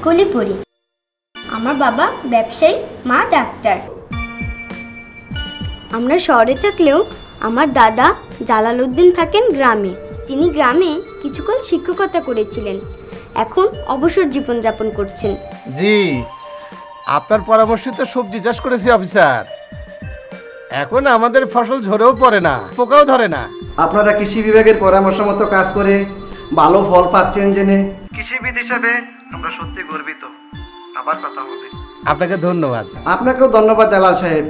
স্কুলে পড়ি। আমার বাবা ব্যবসায়ী মা ডাক্তার। আমরা শহরে থাকলেও আমার দাদা জালালউদ্দিন থাকেন গ্রামে। তিনি গ্রামে কিছুকাল শিক্ষকতা করেছিলেন। এখন অবসর জীবনযাপন করছেন। জি আপনার পরামর্শে তো সবজি চাষ করেছি অফিসার। এখন আমাদের ফসল ঝরেও পড়ে না পোকাও ধরে না। আপনারা কৃষি বিভাগের পরামর্শ মতো কাজ করে ভালো ফল পাচ্ছেন জেনে। কৃষিবিদ হিসাবে আমরা সত্যি গর্বিত। আবার কথা হবে। আপনাকে ধন্যবাদ। আপনাকেও ধন্যবাদ জালাল সাহেব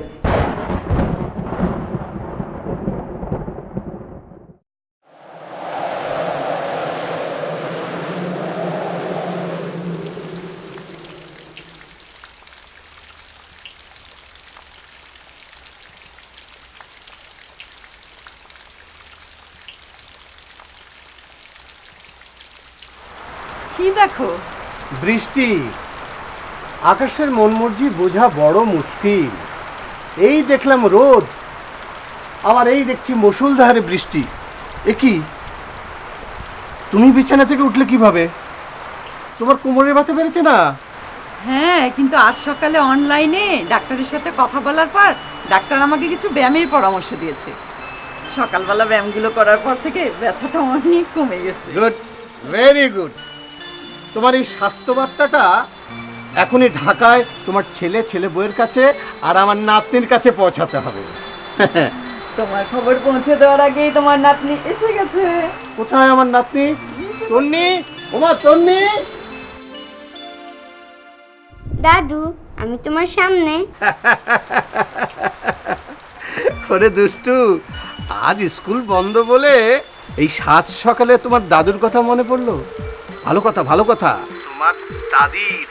কি দেখো বৃষ্টি আকাশের মনমর্জি বোঝা বড় মুশকিল। এই দেখলাম রোদ। আবার এই দেখছি মুসুলধারে বৃষ্টি। এ কি? তুমি বিছানা থেকে উঠলে কীভাবে? তোমার কোমরের ব্যথা বেড়েছে না? হ্যাঁ কিন্তু আজ সকালে অনলাইনে ডাক্তারের সাথে কথা বলার পর ডাক্তার আমাকে কিছু ব্যায়ামের পরামর্শ দিয়েছে। সকালবেলা ব্যায়ামগুলো করার পর থেকে ব্যথাটা অনেক কমে গেছে। গুড ভেরি গুড তোমার এই স্বাস্থ্য বার্তাটা এখনই ঢাকায় তোমার ছেলে ছেলে বউয়ের কাছে আর আমার নাতনির কাছে পৌঁছাতে হবে। তোমার খবর পৌঁছে দেওয়ার আগেই তোমার নাতনি এসে গেছে। কোথায় আমার নাতনি? তন্নি? ওমা তন্নি? দাদু আমি তোমার সামনে। ওরে দুষ্টু আজ স্কুল বন্ধ বলে এই সাত সকালে তোমার দাদুর কথা মনে পড়ল? ভালো কথা ভালো কথা। তোমার দাদির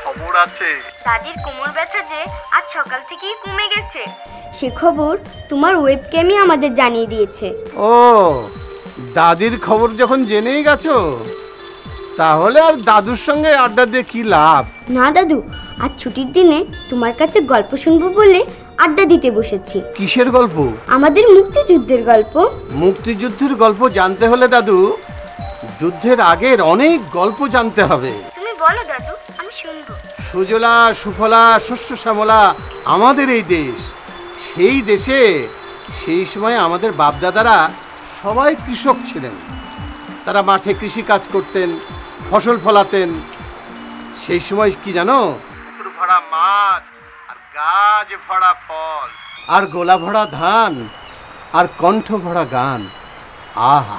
খবর আছে। দাদির কোমর ব্যথা যে আজ সকাল থেকেই কমে গেছে। সে খবর তোমার ওয়েবক্যামই আমাদের জানিয়ে দিয়েছে। ও দাদির খবর যখন জেনেই গেছো তাহলে আর দাদুর সঙ্গে আড্ডা দিয়ে কি লাভ? না দাদু আজ ছুটির দিনে তোমার কাছে গল্প শুনব বলে আড্ডা দিতে বসেছি। কিসের গল্প? আমাদের মুক্তিযুদ্ধের গল্প। মুক্তিযুদ্ধের গল্প জানতে হলে দাদু যুদ্ধের আগের অনেক গল্প জানতে হবে। তুমি বলো দাদু আমি শুনব। সুজলা সুফলা শস্য শ্যামলা আমাদের এই দেশ। সেই দেশে সেই সময় আমাদের বাপদাদারা সবাই কৃষক ছিলেন। তারা মাঠে কৃষি কাজ করতেন ফসল ফলাতেন। সেই সময় কি জানো? পুকুর ভরা মাছ আর গাছ ভরা ফল আর গোলা ভরা ধান আর কণ্ঠ ভরা গান। আহা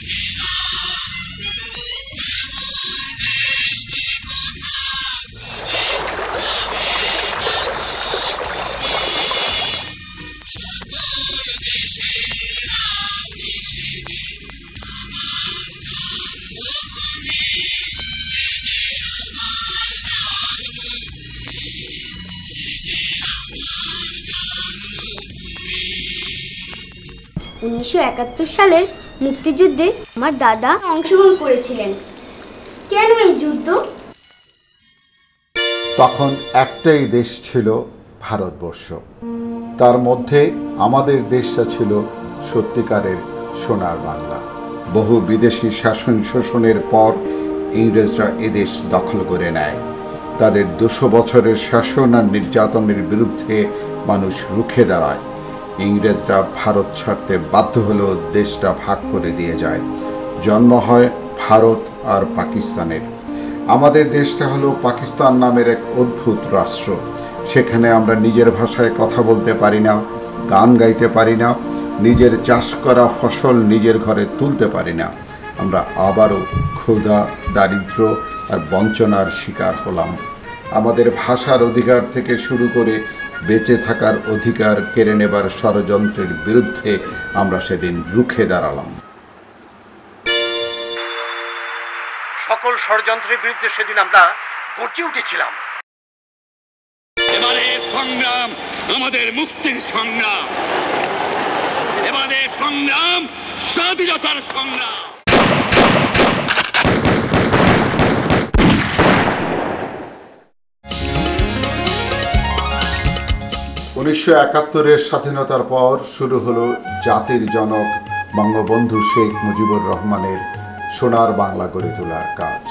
উনিশশো একাত্তর সালের মুক্তিযুদ্ধে আমার দাদা অংশগ্রহণ করেছিলেন। কেন এই যুদ্ধ? তখন একটাই দেশ ছিল ভারতবর্ষ। তার মধ্যে আমাদের দেশটা ছিল সত্যিকারের সোনার বাংলা। বহু বিদেশি শাসন শোষণের পর ইংরেজরা এদেশ দখল করে নেয়। তাদের দুশো বছরের শাসন আর নির্যাতনের বিরুদ্ধে মানুষ রুখে দাঁড়ায়। ইংরেজরা ভারত ছাড়তে বাধ্য হলেও দেশটা ভাগ করে দিয়ে যায়। জন্ম হয় ভারত আর পাকিস্তানের। আমাদের দেশটা হলো পাকিস্তান নামের এক অদ্ভুত রাষ্ট্র। সেখানে আমরা নিজের ভাষায় কথা বলতে পারি না, গান গাইতে পারি না, নিজের চাষ করা ফসল নিজের ঘরে তুলতে পারি না। আমরা আবারও ক্ষুধা, দারিদ্র আর বঞ্চনার শিকার হলাম। আমাদের ভাষার অধিকার থেকে শুরু করে বেঁচে থাকার অধিকার কেড়ে নেবার ষড়যন্ত্রের বিরুদ্ধে আমরা সেদিন রুখে দাঁড়ালাম। সকল ষড়যন্ত্রের বিরুদ্ধে সেদিন আমরা গর্জে উঠেছিলাম। এবারে সংগ্রাম আমাদের মুক্তির সংগ্রাম। এবারে সংগ্রাম স্বাধীনতার সংগ্রাম। উনিশশো একাত্তরের স্বাধীনতার পর শুরু হলো জাতির জনক বঙ্গবন্ধু শেখ মুজিবুর রহমানের সোনার বাংলা গড়ে তোলার কাজ।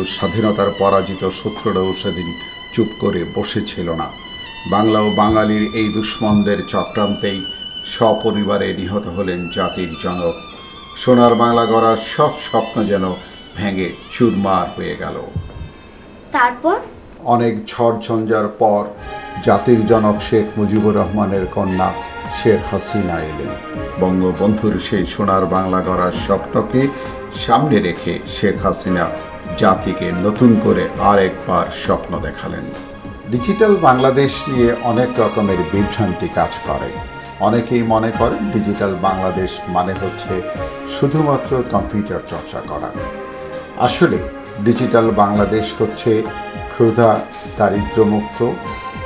কিন্তু স্বাধীনতার পরাজিত শত্রুরাও সেদিন চুপ করে বসেছিল না। বাংলা ও বাঙালির এই দুশ্মনদের চক্রান্তেই সপরিবারে নিহত হলেন জাতির জনক। সোনার বাংলা গড়ার সব স্বপ্ন যেন ভেঙে চুরমার হয়ে গেল। তারপর? অনেক ঝড় ঝঞ্ঝার পর জাতির জনক শেখ মুজিবুর রহমানের কন্যা শেখ হাসিনা এলেন। বঙ্গবন্ধুর সেই সোনার বাংলা গড়ার স্বপ্নকে সামনে রেখে শেখ হাসিনা জাতিকে নতুন করে আরেকবার স্বপ্ন দেখালেন। ডিজিটাল বাংলাদেশ নিয়ে অনেক রকমের বিভ্রান্তি কাজ করে। অনেকেই মনে করেন ডিজিটাল বাংলাদেশ মানে হচ্ছে শুধুমাত্র কম্পিউটার চর্চা করা। আসলে ডিজিটাল বাংলাদেশ হচ্ছে ক্ষুধা, দারিদ্র্যমুক্ত,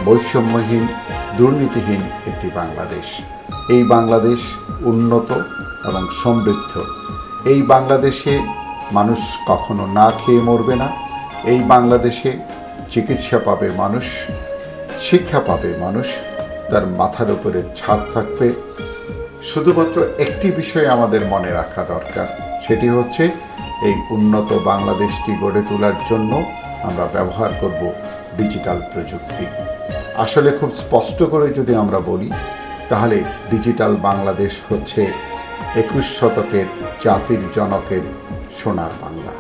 বৈষম্যহীন, দুর্নীতিহীন একটি বাংলাদেশ। এই বাংলাদেশ উন্নত এবং সমৃদ্ধ। এই বাংলাদেশে মানুষ কখনো না খেয়ে মরবে না। এই বাংলাদেশে চিকিৎসা পাবে মানুষ, শিক্ষা পাবে মানুষ, তার মাথার উপরে ছাদ থাকবে। শুধুমাত্র একটি বিষয় আমাদের মনে রাখা দরকার, সেটি হচ্ছে এই উন্নত বাংলাদেশটি গড়ে তোলার জন্য আমরা ব্যবহার করব ডিজিটাল প্রযুক্তি। আসলে খুব স্পষ্ট করে যদি আমরা বলি, তাহলে ডিজিটাল বাংলাদেশ হচ্ছে একুশ শতকের জাতির জনকের সোনার বাংলা।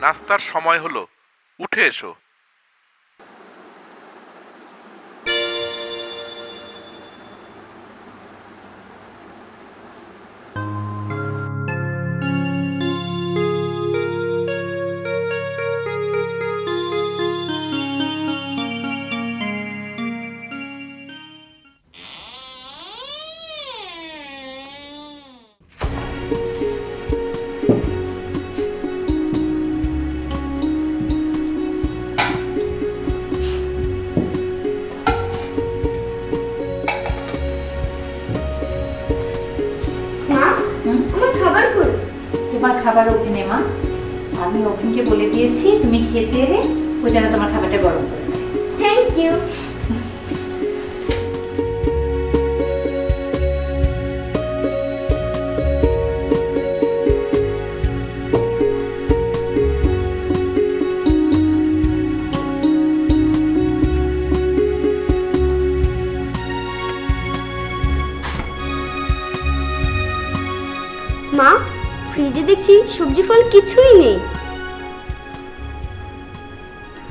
নাস্তার সময় হলো উঠে এসো। আমার খাবার কই? তোমার খাবার ওভেনে মা। আমি ওভেনকে বলে দিয়েছি, তুমি খেতে এলে ও যেন তোমার খাবারটা গরম করে থ্যাংক ইউ সবজি ফল কিছুই নেই।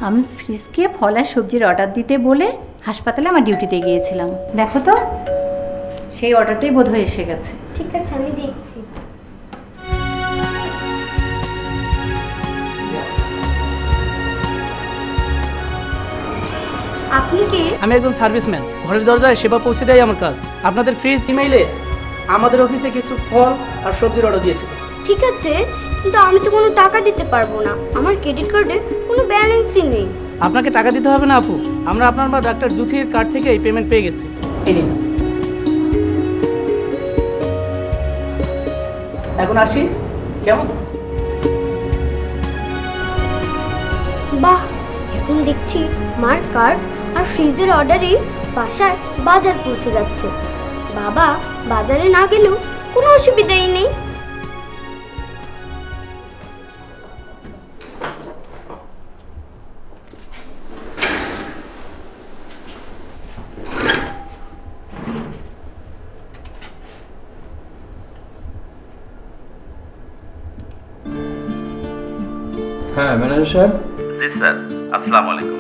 আমি ফ্রিজকে ফল আর সবজির অর্ডার দিতে বলে হাসপাতালে আমার ডিউটিতে গিয়েছিলাম। দেখো তো সেই অর্ডারটাই বোধহয় এসে গেছে। ঠিক আছে আমি দেখছি। আপনি কে? আমি একজন সার্ভিসম্যান। ঘরের দরজায় সেবা পৌঁছে দেয় আমার কাজ। আপনাদের ফ্রিজ ইমেইলে আমাদের অফিসে কিছু ফল আর সবজির অর্ডার দিয়েছিল ঠিক আছে কিন্তু আমি তো কোনো টাকা দিতে পারব না। আমার ক্রেডিট কার্ডে কোনো ব্যালেন্সই নেই। আপনাকে টাকা দিতে হবে না আপু। আমরা আপনার বা ডাক্তার জুথির কার্ড থেকে এই পেমেন্ট পেয়ে গেছি। এই নিন। এখন আসি। কেমন? বাহ এখন দেখছি মার কার্ড আর ফ্রিজের অর্ডারে বাসায় বাজার পৌঁছে যাচ্ছে। বাবা বাজারে না গেলেও কোনো অসুবিধাই নেই। ম্যানেজার সাহেব? জি স্যার আসসালামু আলাইকুম।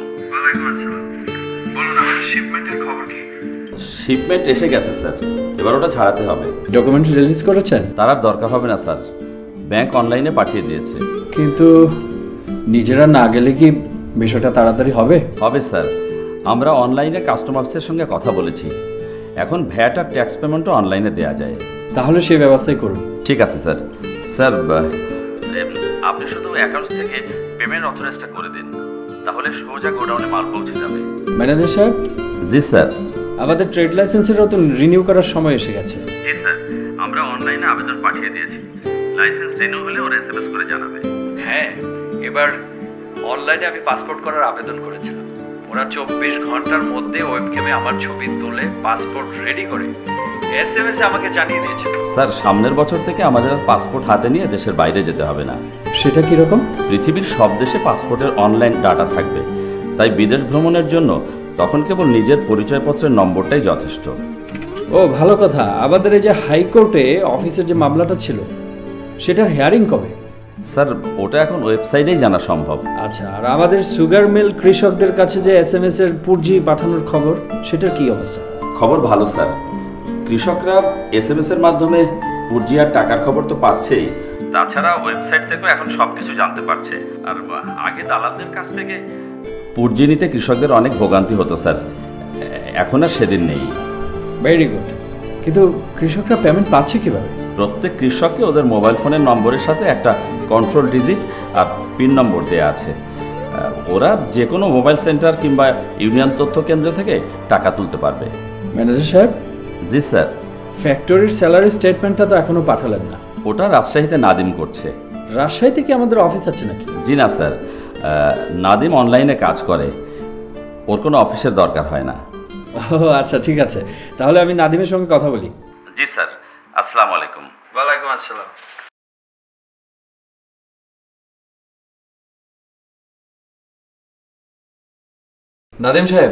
শিপমেন্ট এসে গেছে স্যার। এবার ওটা ছাড়াতে হবে। ডকুমেন্ট রিলিজ করেছেন? তার আর দরকার হবে না স্যার। ব্যাংক অনলাইনে পাঠিয়ে দিয়েছে। কিন্তু নিজেরা না গেলে কি বিষয়টা তাড়াতাড়ি হবে? হবে স্যার। আমরা অনলাইনে কাস্টমার্সের সঙ্গে কথা বলেছি। এখন ভ্যাট আর ট্যাক্স পেমেন্টও অনলাইনে দেওয়া যায়। তাহলে সেই ব্যবস্থাই করুন। ঠিক আছে স্যার। স্যার আপনি শুধু অ্যাকাউন্টস থেকে পেমেন্ট অথরাইজটা করে দিন। তাহলে সোজা গোডাউনে মাল পৌঁছে যাবে। ম্যানেজার সাহেব? জি স্যার। আমাদের ট্রেড লাইসেন্সেরও তো রিনিউ করার সময় এসে গেছে। জি স্যার। আমরা অনলাইনে আবেদন পাঠিয়ে দিয়েছি। লাইসেন্স রিনিউ হলে ওরা এসএমএস করে জানাবে। হ্যাঁ এবার অনলাইনে আমি পাসপোর্ট করার আবেদন করেছিলাম। ওরা চব্বিশ ঘণ্টার মধ্যে ওয়েবক্যামে আমার ছবি তুলে পাসপোর্ট রেডি করে এস এম এস আমাকে জানিয়ে দিয়েছিল স্যার সামনের বছর থেকে আমাদের আর পাসপোর্ট হাতে নিয়ে দেশের বাইরে যেতে হবে না। সেটা কীরকম পৃথিবীর সব দেশে পাসপোর্টের অনলাইন ডাটা থাকবে। তাই বিদেশ ভ্রমণের জন্য তখন কেবল নিজের পরিচয়পত্রের নম্বরটাই যথেষ্ট। ও ভালো কথা। আমাদের এই যে হাইকোর্টে অফিসের যে মামলাটা ছিল সেটার হেয়ারিং কবে? স্যার ওটা এখন ওয়েবসাইটেই জানা সম্ভব। আচ্ছা আর আমাদের সুগার মিল কৃষকদের কাছে যে এস এম এস এর পুর্জি পাঠানোর খবর সেটার কি অবস্থা? খবর ভালো স্যার। কৃষকরা এসএমএস এর মাধ্যমে পুর্জি আর টাকার খবর তো পাচ্ছেই তাছাড়া ওয়েবসাইট থেকেও এখন সব কিছু জানতে পারছে। আর আগে দালালদের কাছ থেকে পুর্জি নিতে কৃষকদের অনেক ভোগান্তি হতো স্যার। এখন আর সেদিন নেই। ভেরি গুড কিন্তু কৃষকরা পেমেন্ট পাচ্ছে কীভাবে? প্রত্যেক কৃষককে ওদের মোবাইল ফোনের নম্বরের সাথে একটা কন্ট্রোল ডিজিট আর পিন নম্বর দেওয়া আছে। ওরা যে কোনো মোবাইল সেন্টার কিংবা ইউনিয়ন তথ্য কেন্দ্র থেকে টাকা তুলতে পারবে। ম্যানেজার সাহেব জি স্যার। ফ্যাক্টরির স্যালারি স্টেটমেন্টটা তো এখনও পাঠালেন না। ওটা রাজশাহীতে নাদিম করছে। রাজশাহীতে কি আমাদের অফিস আছে নাকি? জি না স্যার। আহ, নাদিম অনলাইনে কাজ করে। ওর কোনো অফিসের দরকার হয় না। ও আচ্ছা ঠিক আছে। তাহলে আমি নাদিমের সঙ্গে কথা বলি। জি স্যার। আসসালামু আলাইকুম। ওয়ালাইকুম আসসালাম। নাদিম সাহেব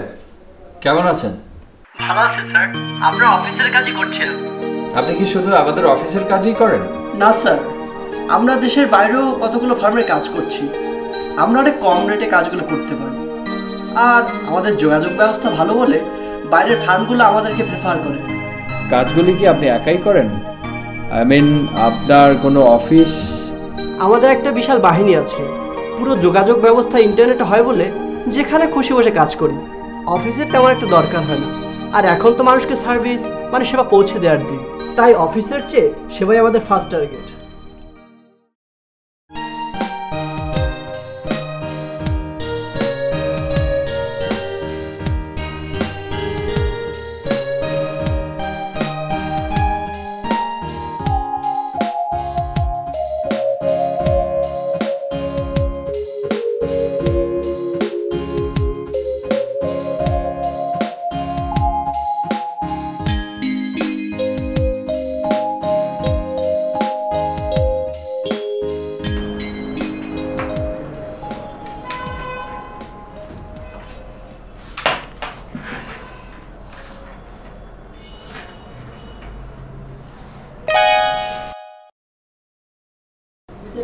কেমন আছেন? ভালো আছে স্যার। আমরা অফিসের কাজই করছিলাম। আপনি কি শুধু আমাদের অফিসের কাজই করেন? না স্যার। আমরা দেশের বাইরেও কতগুলো ফার্মে কাজ করছি। আমরা অনেক কম রেটে কাজগুলো করতে পারি। আর আমাদের যোগাযোগ ব্যবস্থা ভালো বলে বাইরের ফার্মগুলো আমাদেরকে প্রেফার করে। কাজগুলি কি আপনি একাই করেন? আই মিন আপনার কোনো অফিস? আমাদের একটা বিশাল বাহিনী আছে। পুরো যোগাযোগ ব্যবস্থা ইন্টারনেটে হয় বলে যেখানে খুশি বসে কাজ করি। অফিসের তেমন একটা দরকার হয় না। আর এখন তো মানুষকে সার্ভিস মানে সেবা পৌঁছে দেওয়ার দিন। তাই অফিসের চেয়ে সেবাই আমাদের ফার্স্ট টার্গেট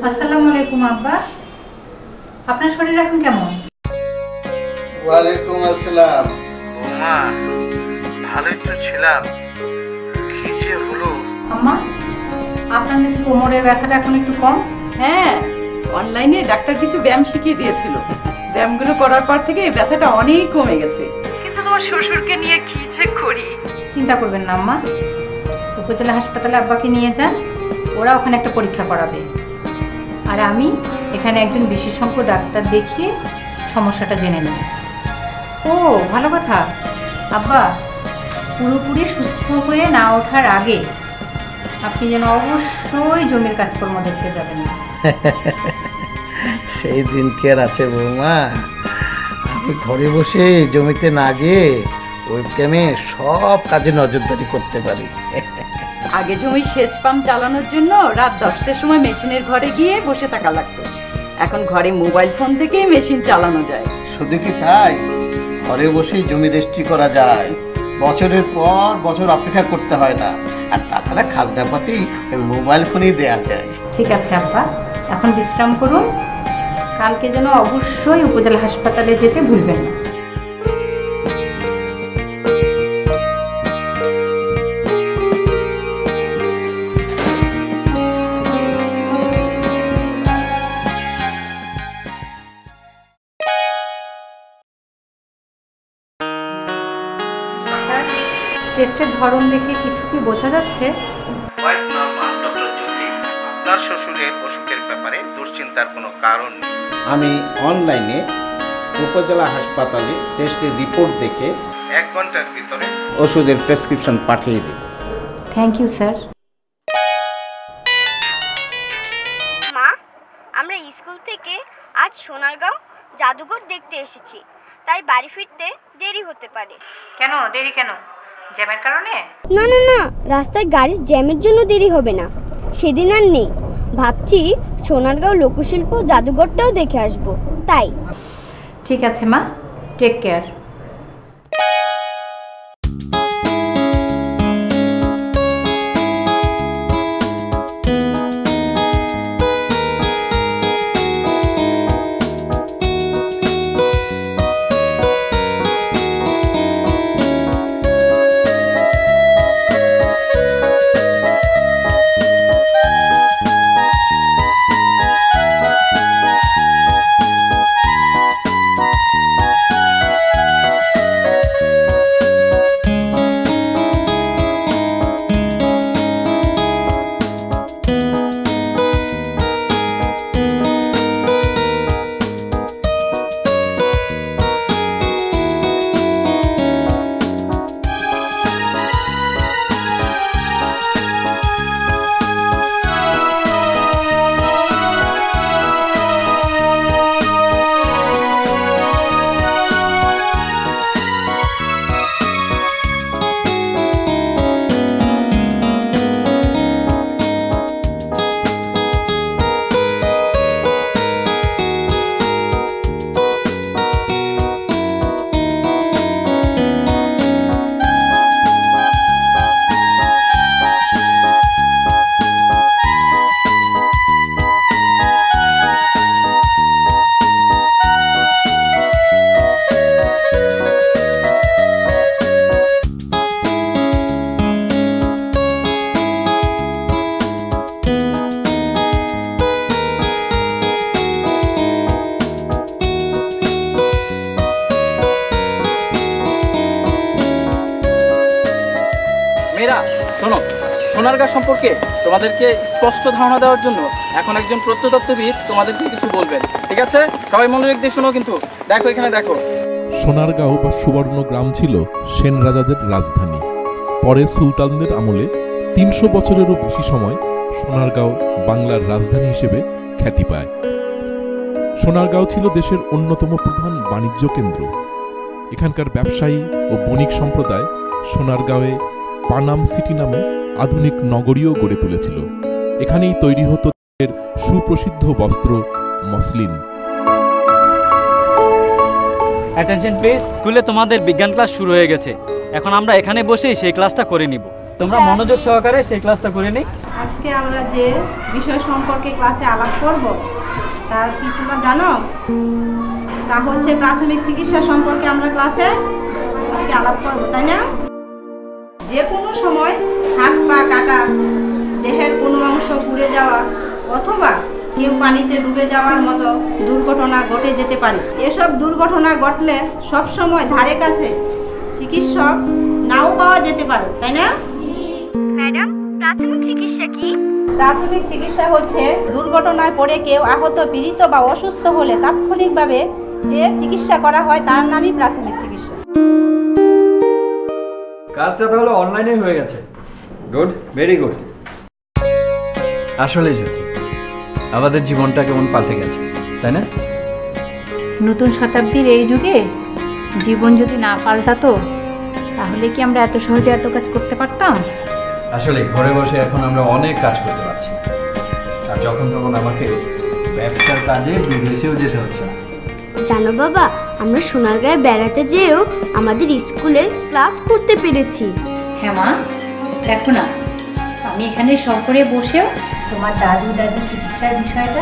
আসসালামু আলাইকুম আব্বা। আপনার শরীর এখন কেমন? ওয়ালাইকুম আসসালাম। মা ভালোই তো ছিলাম। কি যে হলো? আম্মা আপনার নাকি কোমরের ব্যথাটা এখন একটু কম? হ্যাঁ অনলাইনে ডাক্তার কিছু ব্যায়াম শিখিয়ে দিয়েছিল। ব্যায়ামগুলো করার পর থেকে ব্যথাটা অনেক কমে গেছে। কিন্তু তোমার শ্বশুরকে নিয়ে কি যে করি? চিন্তা করবেন না আম্মা। উপজেলা হাসপাতালে আব্বাকে নিয়ে যান ওরা ওখানে একটা পরীক্ষা করাবে। আর আমি এখানে একজন বিশেষজ্ঞ ডাক্তার দেখিয়ে সমস্যাটা জেনে নেব। ও, ভালো কথা। আব্বা, পুরোপুরি সুস্থ হয়ে না ওঠার আগে আপনি যেন অবশ্যই জমির কাজকর্ম দেখতে যাবেন। সেই দিন কি আর আছে বৌমা? আমি ঘরে বসে জমিতে না গিয়ে ওয়েবক্যামে সব কাজে নজরদারি করতে পারি। আগে জমি সেচ পাম্প চালানোর জন্য রাত দশটার সময় মেশিনের ঘরে গিয়ে বসে থাকা লাগতো। এখন ঘরে মোবাইল ফোন থেকেই মেশিন চালানো যায়। শুধু কি তাই? ঘরে বসেই জমি রেজিস্ট্রি করা যায়। বছরের পর বছর অপেক্ষা করতে হয় না। আর তাছাড়া খাজনাপাতি মোবাইল ফোনেই দেয়া যায়। ঠিক আছে আব্বা। এখন বিশ্রাম করুন। কালকে যেন অবশ্যই উপজেলা হাসপাতালে যেতে ভুলবেন না। ধরন দেখে কিছু কি বোঝা যাচ্ছে? আপনার শ্বশুরের অসুখের ব্যাপারে দুশ্চিন্তার কোনো কারণ নেই। আমি অনলাইনে উপজেলা হাসপাতালে টেস্টের রিপোর্ট দেখে এক ঘণ্টার ভিতরে ওষুধের প্রেসক্রিপশন পাঠিয়ে দেব। থ্যাংক ইউ স্যার মা আমরা স্কুল থেকে আজ সোনারগাঁও জাদুঘর দেখতে এসেছি। তাই বাড়ি ফিরতে দেরি হতে পারে। কেন? দেরি কেন? জ্যামের কারণে? না না না রাস্তায় গাড়ির জ্যামের জন্য দেরি হবে না। সেদিন আর নেই। ভাবছি সোনারগাঁও লোকশিল্প জাদুঘরটাও দেখে আসব। তাই। ঠিক আছে মা। টেক কেয়ার সোনারগাঁ সম্পর্কে তোমাদেরকে স্পষ্ট ধারণা দেওয়ার জন্য এখন একজন প্রত্নতত্ত্ববিদ তোমাদেরকে কিছু বলবেন। ঠিক আছে? সবাই মনোযোগ দিয়ে শোনো কিন্তু। দেখো, এখানে দেখো। সোনারগাঁও বা সুবর্ণ গ্রাম ছিল সেন রাজাদের রাজধানী। পরে সুলতানদের আমলে তিনশো বছরেরও বেশি সময় সোনারগাঁও বাংলার রাজধানী হিসেবে খ্যাতি পায়। সোনারগাঁও ছিল দেশের অন্যতম প্রধান বাণিজ্য কেন্দ্র। এখানকার ব্যবসায়ী ও বণিক সম্প্রদায় সোনারগাঁওয়ে পানাম সিটি নামে আধুনিক নগরীও গড়ে তুলেছিল। এখানেই তৈরি হতো তাদের সুপ্রসিদ্ধ বস্ত্র মসলিন। অ্যাটেনশন প্লিজ স্কুলে তোমাদের বিজ্ঞান ক্লাস শুরু হয়ে গেছে। এখন আমরা এখানে বসেই সেই ক্লাসটা করে নিব। তোমরা মনোযোগ সহকারে সেই ক্লাসটা করে নিই। আজকে আমরা যে বিষয় সম্পর্কে ক্লাসে আলাপ করব তার কি তোমরা জানো? তা হচ্ছে প্রাথমিক চিকিৎসা সম্পর্কে আমরা ক্লাসে আজকে আলাপ করব তাই না? যে কোনো সময় হাত পা কাটা দেহের কোনো অংশ পুড়ে যাওয়া অথবা কেউ পানিতে ডুবে যাওয়ার মতো দুর্ঘটনা ঘটে যেতে পারে। এসব দুর্ঘটনা ঘটলে সব সময় ধারে কাছে চিকিৎসক নাও পাওয়া যেতে পারে তাই না? ম্যাডাম প্রাথমিক চিকিৎসা কি? প্রাথমিক চিকিৎসা হচ্ছে দুর্ঘটনায় পড়ে কেউ আহত পীড়িত বা অসুস্থ হলে তাৎক্ষণিকভাবে যে চিকিৎসা করা হয় তার নামই প্রাথমিক চিকিৎসা। কাজটা তাহলে অনলাইনে হয়ে গেছে। গুড ভেরি গুড আসলে জ্যোতি আমাদের জীবনটা কেমন পাল্টে গেছে তাই না? নতুন শতাব্দীর এই যুগে জীবন যদি না পাল্টাতো তাহলে কি আমরা এত সহজে এত কাজ করতে পারতাম? আসলে ঘরে বসে এখন আমরা অনেক কাজ করতে পারছি। আর যখন তখন আমাকে ব্যবসার কাজে বিদেশেও যেতে হচ্ছে জানো বাবা আমরা সোনারগাঁয়ে বেড়াতে যেয়েও আমাদের স্কুলের ক্লাস করতে পেরেছি। হ্যাঁ মা দেখো না আমি এখানে সফরে বসেও তোমার দাদু দাদি চিকিৎসার বিষয়টা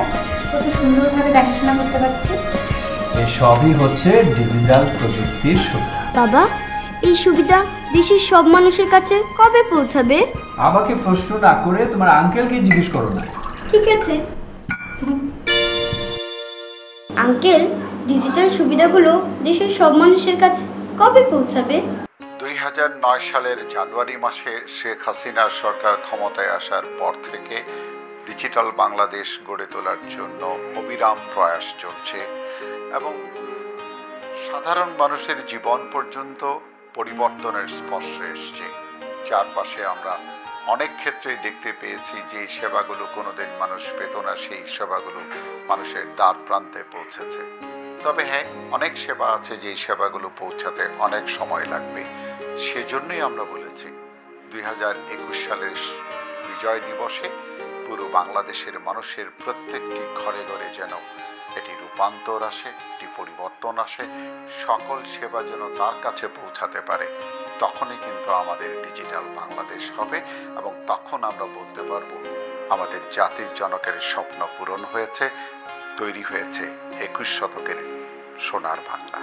কত সুন্দরভাবে দেখাশোনা করতে পারছি। এই সবই হচ্ছে ডিজিটাল প্রযুক্তির সুবিধা। বাবা এই সুবিধা দেশের সব মানুষের কাছে কবে পৌঁছাবে? আমাকে প্রশ্ন না করে তোমার আঙ্কেলকে জিজ্ঞেস করো না। ঠিক আছে। আঙ্কেল ডিজিটাল সুবিধাগুলো দেশের সব মানুষের কাছে কবে পৌঁছাবে? দুই সালের জানুয়ারি মাসে শেখ হাসিনার সরকার ক্ষমতায় আসার পর থেকে ডিজিটাল বাংলাদেশ গড়ে তোলার জন্য অবিরাম প্রয়াস চলছে এবং সাধারণ মানুষের জীবন পর্যন্ত পরিবর্তনের স্পর্শ এসছে। চারপাশে আমরা অনেক ক্ষেত্রেই দেখতে পেয়েছি যে সেবাগুলো কোনোদিন মানুষ পেত না, সেই সেবাগুলো মানুষের দ্বার প্রান্তে পৌঁছেছে। তবে হ্যাঁ অনেক সেবা আছে যেই সেবাগুলো পৌঁছাতে অনেক সময় লাগবে। সেজন্যই আমরা বলেছি, দুই হাজার একুশ সালের বিজয় দিবসে পুরো বাংলাদেশের মানুষের প্রত্যেকটি ঘরে ঘরে যেন এটি রূপান্তর আসে, এটি পরিবর্তন আসে, সকল সেবা যেন তার কাছে পৌঁছাতে পারে, তখনই কিন্তু আমাদের ডিজিটাল বাংলাদেশ হবে এবং তখন আমরা বলতে পারব, আমাদের জাতির জনকের স্বপ্ন পূরণ হয়েছে তৈরি হয়েছে একুশ শতকের সোনার বাংলা।